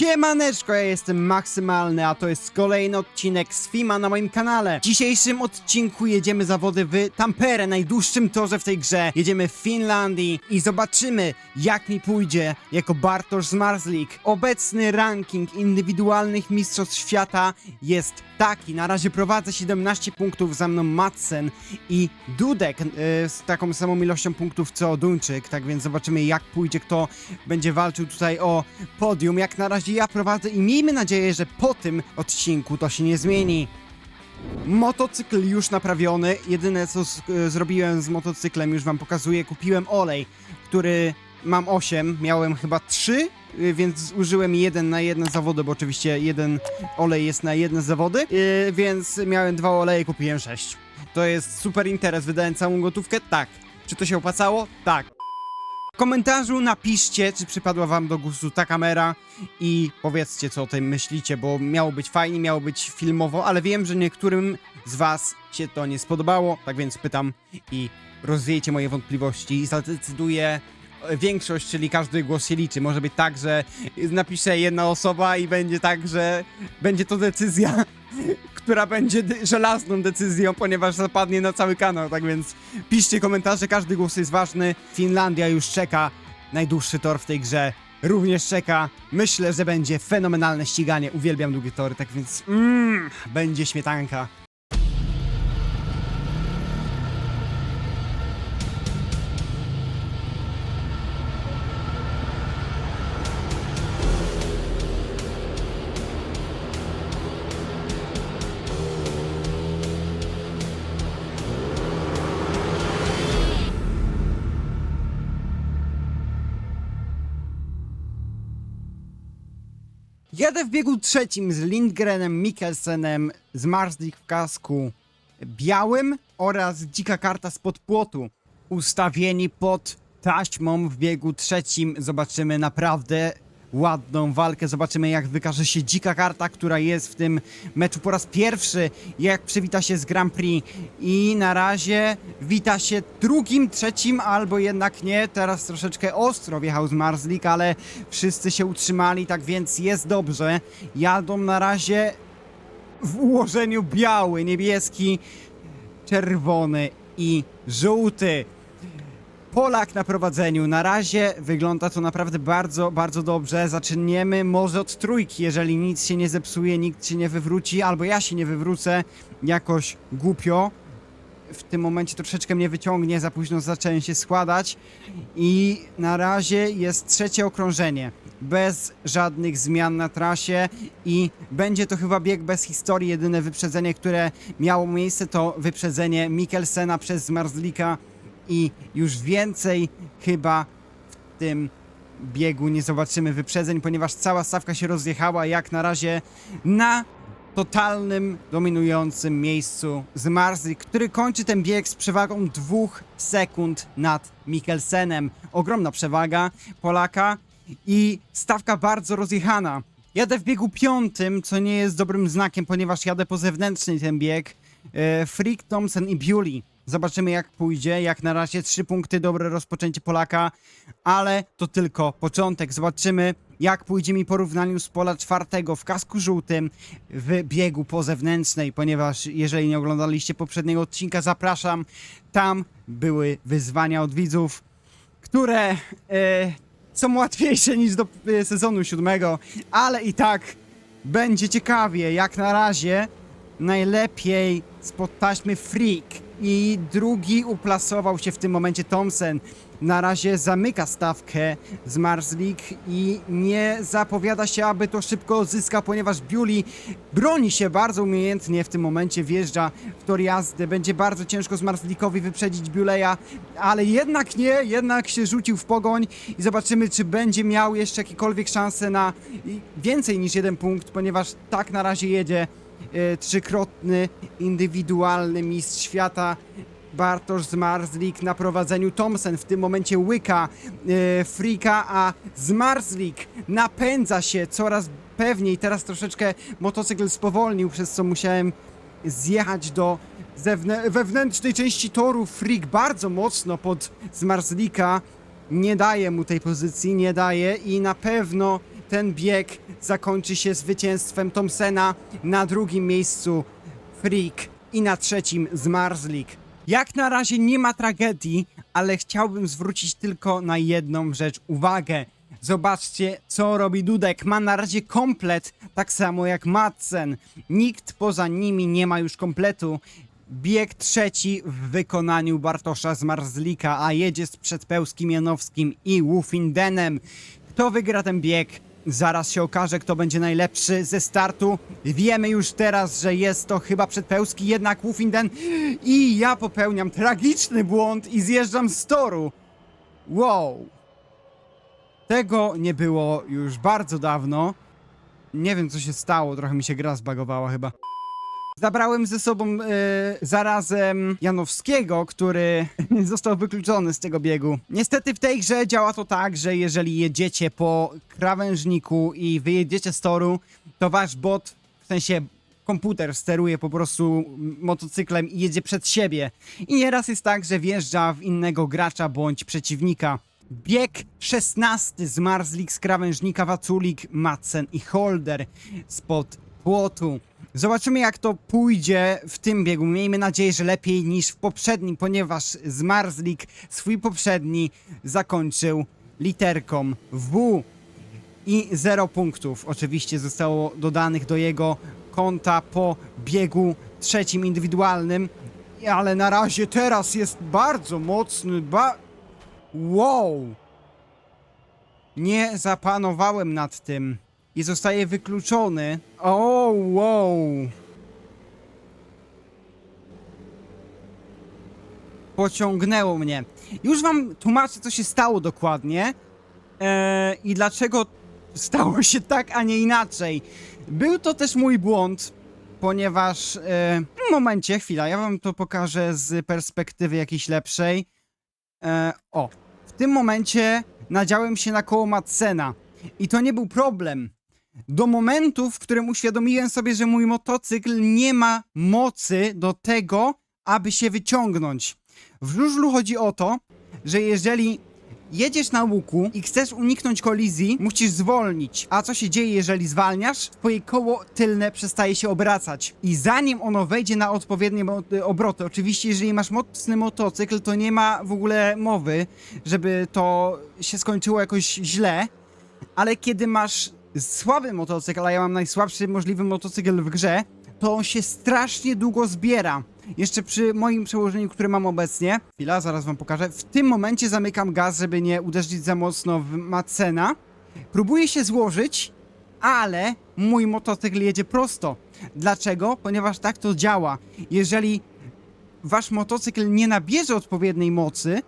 Siemaneczko, ja jestem Maksymalny, a to jest kolejny odcinek z Fima na moim kanale. W dzisiejszym odcinku jedziemy zawody w Tampere, najdłuższym torze w tej grze. Jedziemy w Finlandii i zobaczymy, jak mi pójdzie jako Bartosz Zmarzlik. Obecny ranking indywidualnych mistrzostw świata jest taki. Na razie prowadzę 17 punktów, za mną Madsen i Dudek e, z taką samą ilością punktów co Duńczyk, tak więc zobaczymy jak pójdzie, kto będzie walczył tutaj o podium. Jak na razie ja prowadzę i miejmy nadzieję, że po tym odcinku to się nie zmieni. Motocykl już naprawiony. Jedyne co e, zrobiłem z motocyklem, już wam pokazuję, kupiłem olej, który mam 8, miałem chyba 3, y, więc użyłem jeden na jedne zawody, bo oczywiście jeden olej jest na jedne zawody, yy, więc miałem dwa oleje, kupiłem 6. To jest super interes, wydałem całą gotówkę? Tak. Czy to się opłacało? Tak. Komentarzu napiszcie, czy przypadła wam do gustu ta kamera i powiedzcie, co o tym myślicie, bo miało być fajnie, miało być filmowo, ale wiem, że niektórym z was się to nie spodobało, tak więc pytam i rozwiejcie moje wątpliwości i zadecyduje e, większość, czyli każdy głos się liczy. Może być tak, że napisze jedna osoba i będzie tak, że będzie to decyzja, która będzie żelazną decyzją, ponieważ zapadnie na cały kanał, tak więc piszcie komentarze, każdy głos jest ważny. Finlandia już czeka, najdłuższy tor w tej grze również czeka. Myślę, że będzie fenomenalne ściganie, uwielbiam długie tory, tak więc mm, będzie śmietanka. Jadę w biegu trzecim z Lindgrenem, Mikkelsenem, z Marsdik w kasku białym oraz dzika karta spod płotu. Ustawieni pod taśmą w biegu trzecim zobaczymy naprawdę ładną walkę. Zobaczymy jak wykaże się dzika karta, która jest w tym meczu po raz pierwszy, jak przywita się z Grand Prix i na razie wita się drugim, trzecim albo jednak nie. Teraz troszeczkę ostro wjechał z Marslik, ale wszyscy się utrzymali, tak więc jest dobrze. Jadą na razie w ułożeniu biały, niebieski, czerwony i żółty. Polak na prowadzeniu. Na razie wygląda to naprawdę bardzo, bardzo dobrze. Zaczniemy może od trójki, jeżeli nic się nie zepsuje, nikt się nie wywróci, albo ja się nie wywrócę jakoś głupio. W tym momencie troszeczkę mnie wyciągnie, za późno zacząłem się składać. I na razie jest trzecie okrążenie. Bez żadnych zmian na trasie i będzie to chyba bieg bez historii. Jedyne wyprzedzenie, które miało miejsce to wyprzedzenie Mikkelsena przez Zmarzlika i już więcej chyba w tym biegu nie zobaczymy wyprzedzeń, ponieważ cała stawka się rozjechała jak na razie na totalnym, dominującym miejscu z Marzli, który kończy ten bieg z przewagą dwóch sekund nad Mikkelsenem. Ogromna przewaga Polaka i stawka bardzo rozjechana. Jadę w biegu piątym, co nie jest dobrym znakiem, ponieważ jadę po zewnętrznej ten bieg. E, Frick, Thompson i Bewley. Zobaczymy jak pójdzie. Jak na razie trzy punkty, dobre rozpoczęcie Polaka, ale to tylko początek. Zobaczymy jak pójdzie mi porównaniu z pola czwartego w kasku żółtym w biegu po zewnętrznej, ponieważ jeżeli nie oglądaliście poprzedniego odcinka, zapraszam. Tam były wyzwania od widzów, które e, są łatwiejsze niż do e, sezonu siódmego, ale i tak będzie ciekawie. Jak na razie najlepiej spod taśmy Freak i drugi uplasował się w tym momencie Thompson. Na razie zamyka stawkę z Marslik i nie zapowiada się, aby to szybko odzyskał, ponieważ Bewley broni się bardzo umiejętnie w tym momencie, wjeżdża w tor jazdy. Będzie bardzo ciężko z Marslikowi wyprzedzić Bewleya, ale jednak nie, jednak się rzucił w pogoń i zobaczymy, czy będzie miał jeszcze jakiekolwiek szanse na więcej niż jeden punkt, ponieważ tak na razie jedzie trzykrotny indywidualny mistrz świata Bartosz Zmarzlik na prowadzeniu Thompson w tym momencie łyka e, Frika, a Zmarzlik napędza się coraz pewniej. Teraz troszeczkę motocykl spowolnił, przez co musiałem zjechać do wewnętrznej części toru. Freak bardzo mocno pod Zmarzlika nie daje mu tej pozycji, nie daje i na pewno ten bieg zakończy się zwycięstwem Thompsona, na drugim miejscu Freak i na trzecim Zmarzlik. Jak na razie nie ma tragedii, ale chciałbym zwrócić tylko na jedną rzecz uwagę. Zobaczcie, co robi Dudek. Ma na razie komplet, tak samo jak Madsen. Nikt poza nimi nie ma już kompletu. Bieg trzeci w wykonaniu Bartosza Zmarzlika, a jedzie z Przedpełskim Janowskim i Wufindenem. Kto wygra ten bieg? Zaraz się okaże, kto będzie najlepszy ze startu. Wiemy już teraz, że jest to chyba Przedpełski, jednak Wufinden. I ja popełniam tragiczny błąd i zjeżdżam z toru. Wow. Tego nie było już bardzo dawno. Nie wiem, co się stało, trochę mi się gra zbagowała chyba. Zabrałem ze sobą e, zarazem Janowskiego, który został wykluczony z tego biegu. Niestety w tej grze działa to tak, że jeżeli jedziecie po krawężniku i wyjedziecie z toru, to wasz bot, w sensie komputer steruje po prostu motocyklem i jedzie przed siebie. I nieraz jest tak, że wjeżdża w innego gracza bądź przeciwnika. Bieg 16 Zmarzlik z krawężnika Waculik, Madsen i Holder spod płotu. Zobaczymy jak to pójdzie w tym biegu. Miejmy nadzieję, że lepiej niż w poprzednim, ponieważ Zmarzlik swój poprzedni zakończył literką W i 0 punktów oczywiście zostało dodanych do jego konta po biegu trzecim indywidualnym. Ale na razie teraz jest bardzo mocny, ba... Wow! Nie zapanowałem nad tym i zostaje wykluczony. O, wow! Pociągnęło mnie. Już wam tłumaczę, co się stało dokładnie e, i dlaczego stało się tak, a nie inaczej. Był to też mój błąd, ponieważ e, w tym momencie, chwila, ja wam to pokażę z perspektywy jakiejś lepszej. E, o, w tym momencie nadziałem się na koło Madsena i to nie był problem. Do momentu, w którym uświadomiłem sobie, że mój motocykl nie ma mocy do tego, aby się wyciągnąć. W żużlu chodzi o to, że jeżeli jedziesz na łuku i chcesz uniknąć kolizji, musisz zwolnić. A co się dzieje, jeżeli zwalniasz? Twoje koło tylne przestaje się obracać. I zanim ono wejdzie na odpowiednie mo- obroty, oczywiście jeżeli masz mocny motocykl, to nie ma w ogóle mowy, żeby to się skończyło jakoś źle, ale kiedy masz słaby motocykl, a ja mam najsłabszy możliwy motocykl w grze, to on się strasznie długo zbiera. Jeszcze przy moim przełożeniu, które mam obecnie, chwila, zaraz wam pokażę, w tym momencie zamykam gaz, żeby nie uderzyć za mocno w Macena. Próbuję się złożyć, ale mój motocykl jedzie prosto. Dlaczego? Ponieważ tak to działa. Jeżeli wasz motocykl nie nabierze odpowiedniej mocy,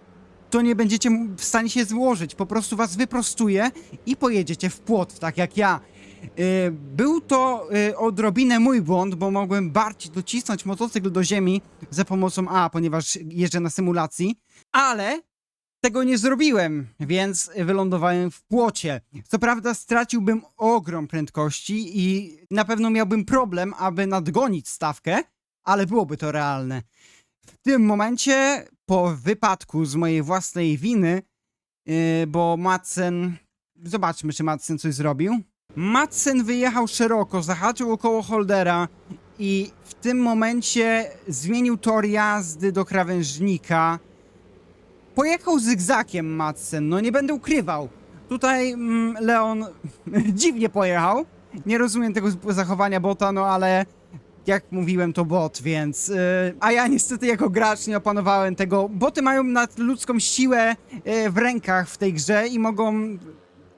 to nie będziecie w stanie się złożyć. Po prostu was wyprostuje i pojedziecie w płot, tak jak ja. Yy, Był to yy, odrobinę mój błąd, bo mogłem bardziej docisnąć motocykl do ziemi za pomocą A, ponieważ jeżdżę na symulacji, ale tego nie zrobiłem, więc wylądowałem w płocie. Co prawda straciłbym ogrom prędkości i na pewno miałbym problem, aby nadgonić stawkę, ale byłoby to realne. W tym momencie, po wypadku z mojej własnej winy, yy, bo Madsen... Zobaczmy, czy Madsen coś zrobił. Madsen wyjechał szeroko, zahaczył około holdera i w tym momencie zmienił tor jazdy do krawężnika. Pojechał zygzakiem Madsen, no nie będę ukrywał. Tutaj mm, Leon dziwnie pojechał. Nie rozumiem tego zachowania bota, no ale jak mówiłem, to bot, więc. Yy, a ja niestety jako gracz nie opanowałem tego. Boty mają nadludzką siłę yy, w rękach w tej grze i mogą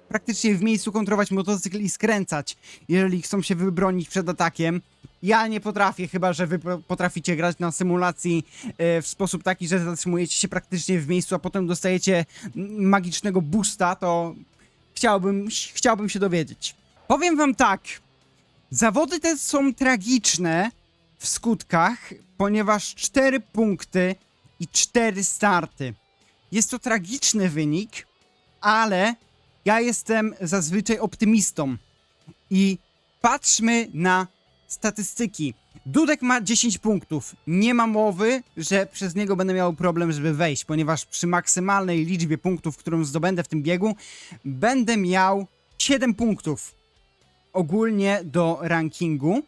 praktycznie w miejscu kontrolować motocykl i skręcać, jeżeli chcą się wybronić przed atakiem. Ja nie potrafię, chyba że wy po- potraficie grać na symulacji e, w sposób taki, że zatrzymujecie się praktycznie w miejscu, a potem dostajecie magicznego boosta, to chciałbym, chciałbym się dowiedzieć. Powiem wam tak, zawody te są tragiczne w skutkach, ponieważ 4 punkty i 4 starty. Jest to tragiczny wynik, ale ja jestem zazwyczaj optymistą. I patrzmy na statystyki. Dudek ma 10 punktów. Nie ma mowy, że przez niego będę miał problem, żeby wejść, ponieważ przy maksymalnej liczbie punktów, którą zdobędę w tym biegu, będę miał 7 punktów. Ogólnie do rankingu.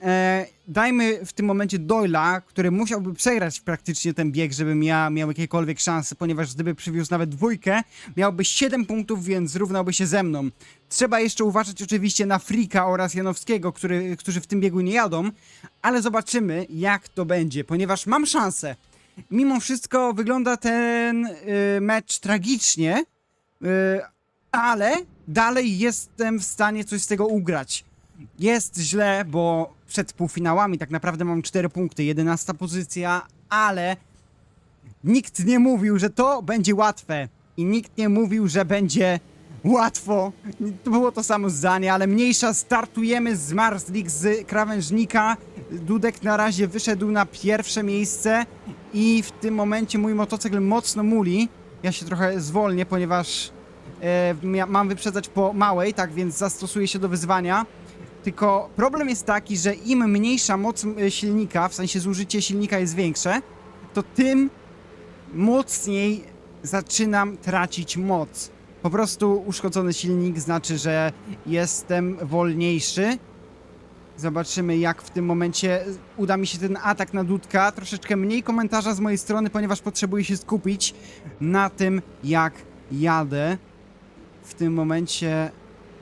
E, dajmy w tym momencie Doyla, który musiałby przegrać praktycznie ten bieg, żebym ja miał jakiekolwiek szanse, ponieważ gdyby przywiózł nawet dwójkę, miałby 7 punktów, więc zrównałby się ze mną. Trzeba jeszcze uważać oczywiście na Frika oraz Janowskiego, który, którzy w tym biegu nie jadą, ale zobaczymy jak to będzie, ponieważ mam szansę. Mimo wszystko wygląda ten y, mecz tragicznie, y, ale dalej jestem w stanie coś z tego ugrać. Jest źle, bo przed półfinałami tak naprawdę mam 4 punkty, 11 pozycja, ale nikt nie mówił, że to będzie łatwe i nikt nie mówił, że będzie łatwo. To było to samo zdanie, ale mniejsza, startujemy z Marslik, z krawężnika. Dudek na razie wyszedł na pierwsze miejsce i w tym momencie mój motocykl mocno muli. Ja się trochę zwolnię, ponieważ e, mam wyprzedzać po małej, tak więc zastosuję się do wyzwania. Tylko problem jest taki, że im mniejsza moc e, silnika, w sensie zużycie silnika jest większe, to tym mocniej zaczynam tracić moc. Po prostu uszkodzony silnik znaczy, że jestem wolniejszy. Zobaczymy, jak w tym momencie uda mi się ten atak na Dudka. Troszeczkę mniej komentarza z mojej strony, ponieważ potrzebuję się skupić na tym, jak jadę. W tym momencie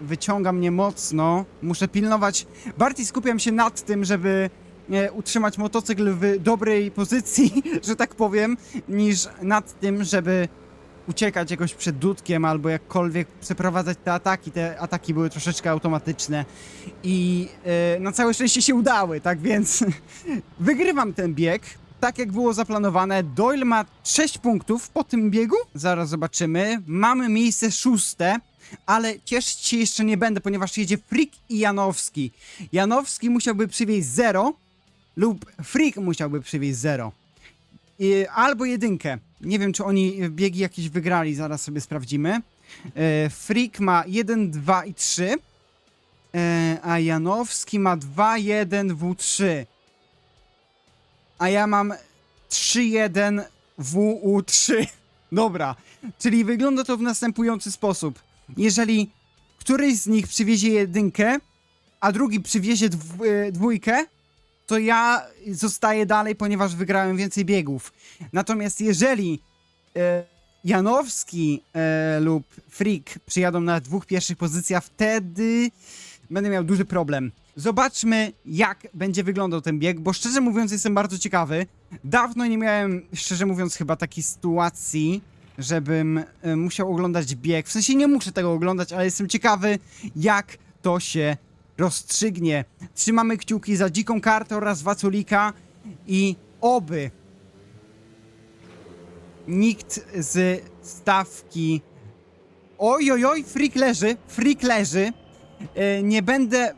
wyciąga mnie mocno. Muszę pilnować. Bardziej skupiam się nad tym, żeby e, utrzymać motocykl w dobrej pozycji, że tak powiem, niż nad tym, żeby uciekać jakoś przed dudkiem albo jakkolwiek przeprowadzać te ataki. Te ataki były troszeczkę automatyczne i e, na całe szczęście się udały, tak więc wygrywam ten bieg. Tak jak było zaplanowane, Doyle ma 6 punktów po tym biegu. Zaraz zobaczymy. Mamy miejsce szóste, ale cieszyć się jeszcze nie będę, ponieważ jedzie Frick i Janowski. Janowski musiałby przywieźć 0 lub Frick musiałby przywieźć 0. I- Albo jedynkę. Nie wiem, czy oni biegi jakieś wygrali, zaraz sobie sprawdzimy. E, Frick ma 1, 2 i 3, e, a Janowski ma 2, 1, W3. A ja mam 3, 1, WU3. Dobra, czyli wygląda to w następujący sposób. Jeżeli któryś z nich przywiezie jedynkę, a drugi przywiezie dw- e, dwójkę, to ja zostaję dalej, ponieważ wygrałem więcej biegów. Natomiast jeżeli e, Janowski e, lub Freak przyjadą na dwóch pierwszych pozycjach, wtedy będę miał duży problem. Zobaczmy, jak będzie wyglądał ten bieg, bo szczerze mówiąc jestem bardzo ciekawy. Dawno nie miałem, szczerze mówiąc, chyba takiej sytuacji, żebym e, musiał oglądać bieg. W sensie nie muszę tego oglądać, ale jestem ciekawy, jak to się rozstrzygnie. Trzymamy kciuki za dziką kartę oraz Waculika i oby nikt z stawki. Oj, oj, oj, freak leży, freak leży. E, nie będę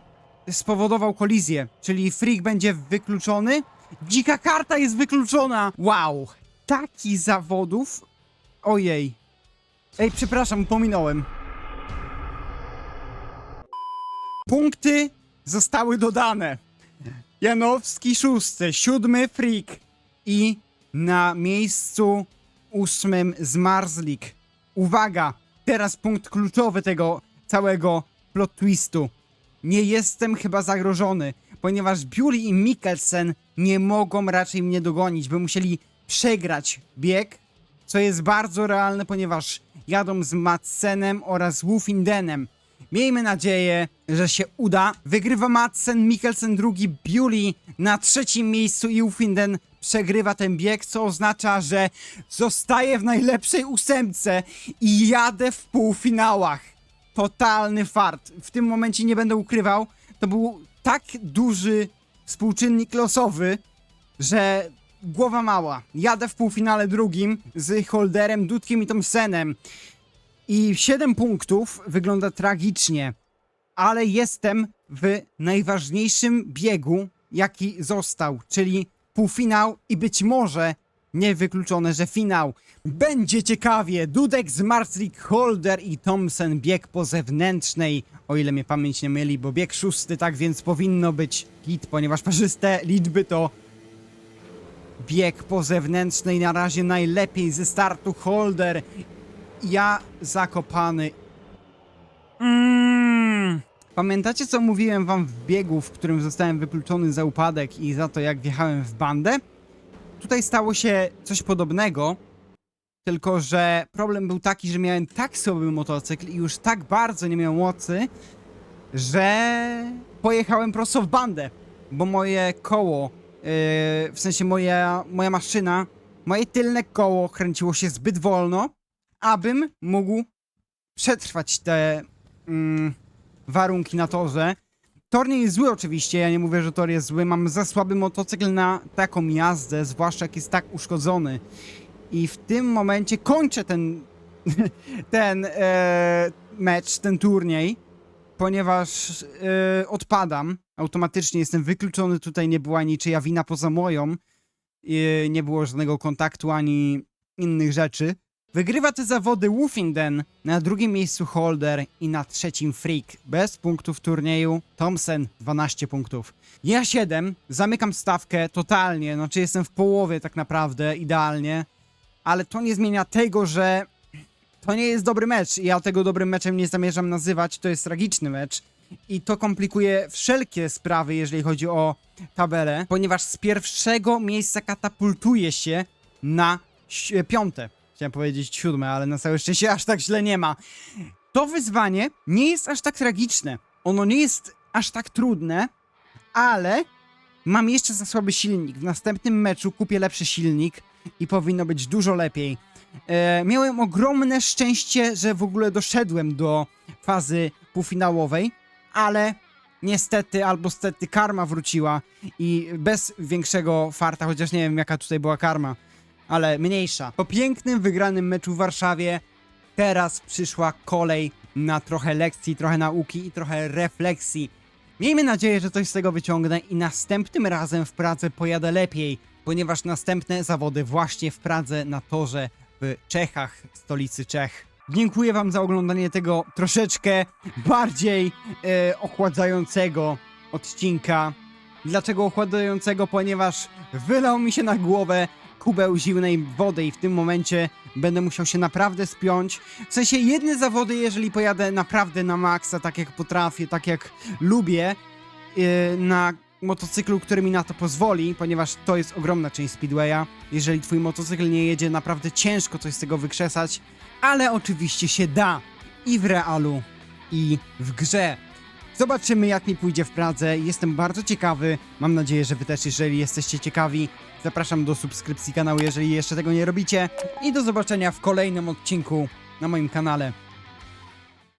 spowodował kolizję, czyli freak będzie wykluczony. Dzika karta jest wykluczona. Wow, taki zawodów. Ojej. Ej, przepraszam, pominąłem. Punkty zostały dodane. Janowski szósty, siódmy Freak i na miejscu ósmym Zmarzlik. Uwaga, teraz punkt kluczowy tego całego plot twistu. Nie jestem chyba zagrożony, ponieważ Bewley i Mikkelsen nie mogą raczej mnie dogonić, by musieli przegrać bieg, co jest bardzo realne, ponieważ jadą z Madsenem oraz Wolfindenem. Miejmy nadzieję, że się uda. Wygrywa Madsen, Mikkelsen drugi, Bewley na trzecim miejscu i Wolfinden przegrywa ten bieg, co oznacza, że zostaje w najlepszej ósemce i jadę w półfinałach. Totalny fart. W tym momencie nie będę ukrywał, to był tak duży współczynnik losowy, że głowa mała. Jadę w półfinale drugim z Holderem, Dudkiem i Thompsonem. I 7 punktów wygląda tragicznie, ale jestem w najważniejszym biegu, jaki został, czyli półfinał i być może niewykluczone, że finał. Będzie ciekawie. Dudek z Marslik, Holder i Thompson bieg po zewnętrznej, o ile mnie pamięć nie myli, bo bieg szósty, tak więc powinno być hit, ponieważ parzyste liczby to bieg po zewnętrznej na razie najlepiej ze startu Holder. Ja zakopany. Mm. Pamiętacie, co mówiłem wam w biegu, w którym zostałem wykluczony za upadek i za to, jak wjechałem w bandę? Tutaj stało się coś podobnego, tylko że problem był taki, że miałem tak słaby motocykl i już tak bardzo nie miał mocy, że pojechałem prosto w bandę, bo moje koło, yy, w sensie moja, moja maszyna, moje tylne koło kręciło się zbyt wolno, abym mógł przetrwać te mm, warunki na torze. Tor nie jest zły oczywiście, ja nie mówię, że tor jest zły, mam za słaby motocykl na taką jazdę, zwłaszcza jak jest tak uszkodzony. I w tym momencie kończę ten, ten e, mecz, ten turniej, ponieważ e, odpadam. Automatycznie jestem wykluczony, tutaj nie była niczyja wina poza moją. E, nie było żadnego kontaktu ani innych rzeczy. Wygrywa te zawody Wolfenden, na drugim miejscu Holder i na trzecim Freak. Bez punktów turnieju, Thompson 12 punktów. Ja 7, zamykam stawkę totalnie, znaczy jestem w połowie tak naprawdę, idealnie. Ale to nie zmienia tego, że to nie jest dobry mecz. Ja tego dobrym meczem nie zamierzam nazywać, to jest tragiczny mecz. I to komplikuje wszelkie sprawy, jeżeli chodzi o tabelę, ponieważ z pierwszego miejsca katapultuje się na piąte. Chciałem powiedzieć siódme, ale na całe szczęście aż tak źle nie ma. To wyzwanie nie jest aż tak tragiczne. Ono nie jest aż tak trudne, ale mam jeszcze za słaby silnik. W następnym meczu kupię lepszy silnik i powinno być dużo lepiej. E, miałem ogromne szczęście, że w ogóle doszedłem do fazy półfinałowej, ale niestety albo stety karma wróciła i bez większego farta, chociaż nie wiem jaka tutaj była karma, ale mniejsza. Po pięknym wygranym meczu w Warszawie teraz przyszła kolej na trochę lekcji, trochę nauki i trochę refleksji. Miejmy nadzieję, że coś z tego wyciągnę i następnym razem w Pradze pojadę lepiej, ponieważ następne zawody właśnie w Pradze na torze w Czechach, stolicy Czech. Dziękuję Wam za oglądanie tego troszeczkę bardziej e, ochładzającego odcinka. Dlaczego ochładzającego? Ponieważ wylał mi się na głowę kubeł zimnej wody i w tym momencie będę musiał się naprawdę spiąć. W sensie jedne zawody, jeżeli pojadę naprawdę na maksa, tak jak potrafię, tak jak lubię, yy, na motocyklu, który mi na to pozwoli, ponieważ to jest ogromna część speedwaya. Jeżeli twój motocykl nie jedzie, naprawdę ciężko coś z tego wykrzesać, ale oczywiście się da i w realu, i w grze. Zobaczymy, jak mi pójdzie w Pradze. Jestem bardzo ciekawy. Mam nadzieję, że wy też, jeżeli jesteście ciekawi. Zapraszam do subskrypcji kanału, jeżeli jeszcze tego nie robicie. I do zobaczenia w kolejnym odcinku na moim kanale.